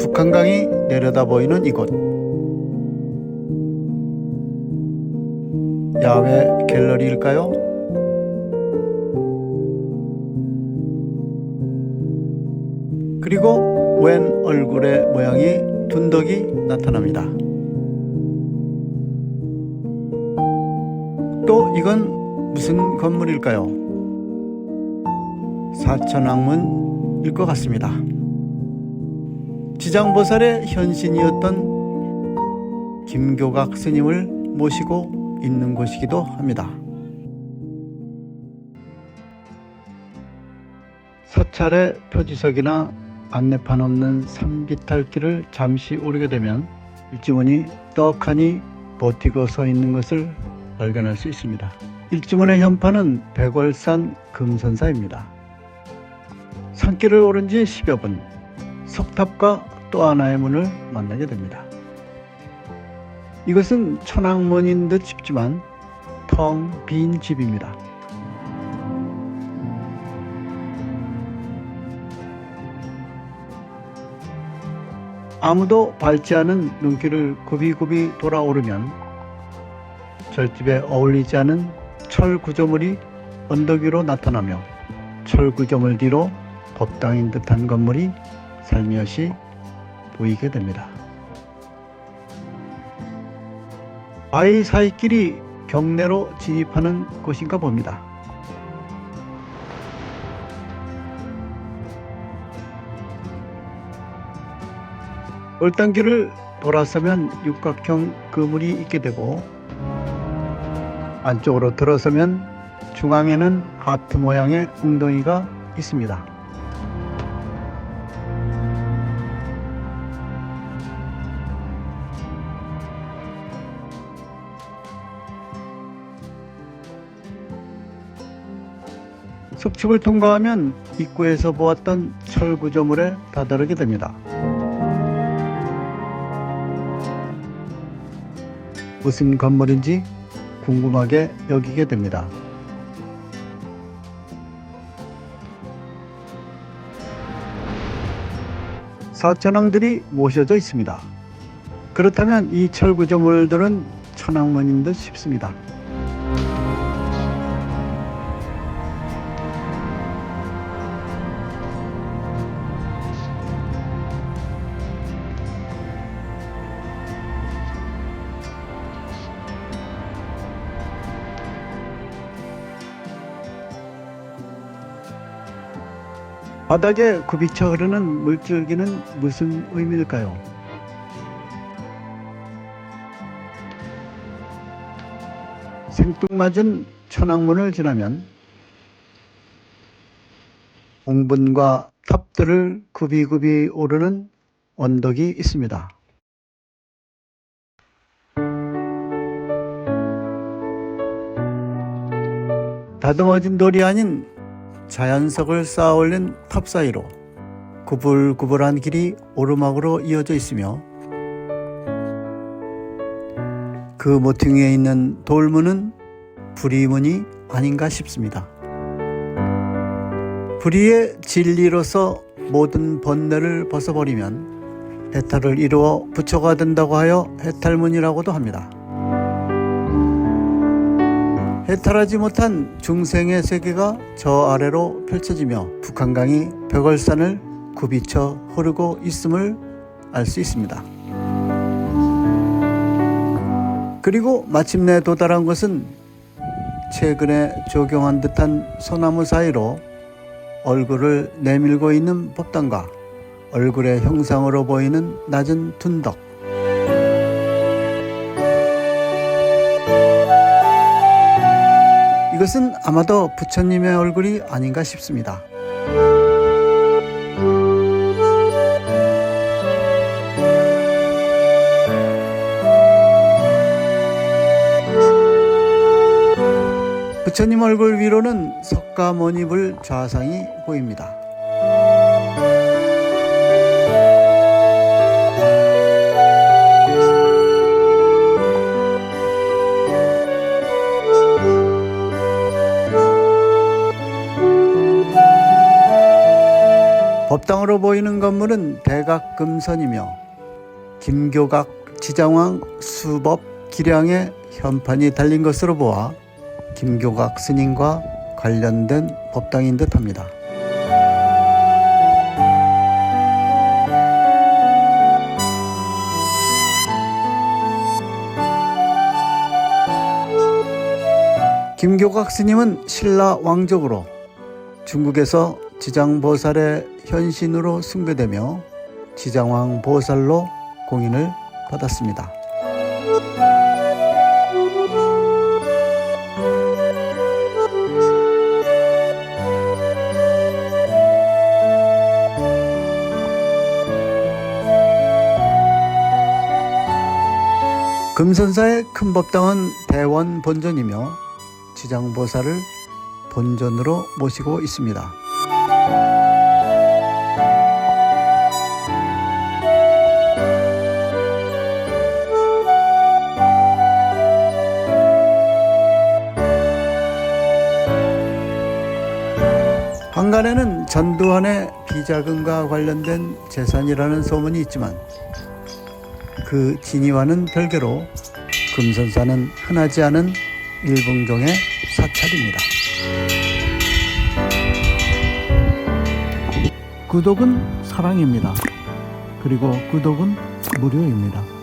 북한강이 내려다 보이는 이곳. 야외 갤러리일까요? 그리고 웬 얼굴의 모양이 둔덕이 나타납니다. 또 이건 무슨 건물일까요? 사천왕문일 것 같습니다. 지장보살의 현신이었던 김교각 스님을 모시고 있는 곳이기도 합니다. 사찰의 표지석이나 안내판 없는 산비탈길을 잠시 오르게 되면 일주문이 떡하니 버티고 서 있는 것을 발견할 수 있습니다. 일주문의 현판은 백월산 금선사입니다. 산길을 오른 지 10여 분, 석탑과 또 하나의 문을 만나게 됩니다. 이것은 천왕문인 듯 싶지만 텅 빈 집입니다. 아무도 밟지 않은 눈길을 굽이굽이 돌아오르면 절집에 어울리지 않은 철 구조물이 언덕 위로 나타나며 철 구조물 뒤로 법당인 듯한 건물이 살며시 보이게 됩니다. 바위 사이길이 경내로 진입하는 곳인가 봅니다. 올단길을 돌아서면 육각형 그물이 있게 되고 안쪽으로 들어서면 중앙에는 하트 모양의 웅덩이가 있습니다. 석축을 통과하면 입구에서 보았던 철구조물에 다다르게 됩니다. 무슨 건물인지 궁금하게 여기게 됩니다. 사천왕들이 모셔져 있습니다. 그렇다면 이 철구조물들은 천왕문인 듯 싶습니다. 바닥에 굽이쳐 흐르는 물줄기는 무슨 의미일까요? 생뚱맞은 천왕문을 지나면 공분과 탑들을 굽이굽이 오르는 언덕이 있습니다. 다듬어진 돌이 아닌 자연석을 쌓아 올린 탑 사이로 구불구불한 길이 오르막으로 이어져 있으며 그 모퉁이에 있는 돌문은 불이문이 아닌가 싶습니다. 불의의 진리로서 모든 번뇌를 벗어버리면 해탈을 이루어 부처가 된다고 하여 해탈문이라고도 합니다. 해탈하지 못한 중생의 세계가 저 아래로 펼쳐지며 북한강이 벽월산을 굽이쳐 흐르고 있음을 알 수 있습니다. 그리고 마침내 도달한 곳은 최근에 조경한 듯한 소나무 사이로 얼굴을 내밀고 있는 법당과 얼굴의 형상으로 보이는 낮은 둔덕 이것은 아마도 부처님의 얼굴이 아닌가 싶습니다. 부처님 얼굴 위로는 석가모니불 좌상이 보입니다. 법당 법당으로 보이는 건물은 대각금선이며 김교각 지장왕 수법 기량의 현판이 달린 것으로 보아 김교각 스님과 관련된 법당인 듯합니다. 김교각 스님은 신라 왕족으로 중국에서 지장보살의 현신으로 숭배되며 지장왕 보살로 공인을 받았습니다. 금선사의 큰 법당은 대원 본전이며 지장보살을 본전으로 모시고 있습니다. 한간에는 전두환의 비자금과 관련된 재산이라는 소문이 있지만 그 진위와는 별개로 금선사는 흔하지 않은 일봉종의 사찰입니다. 구독은 사랑입니다. 그리고 구독은 무료입니다.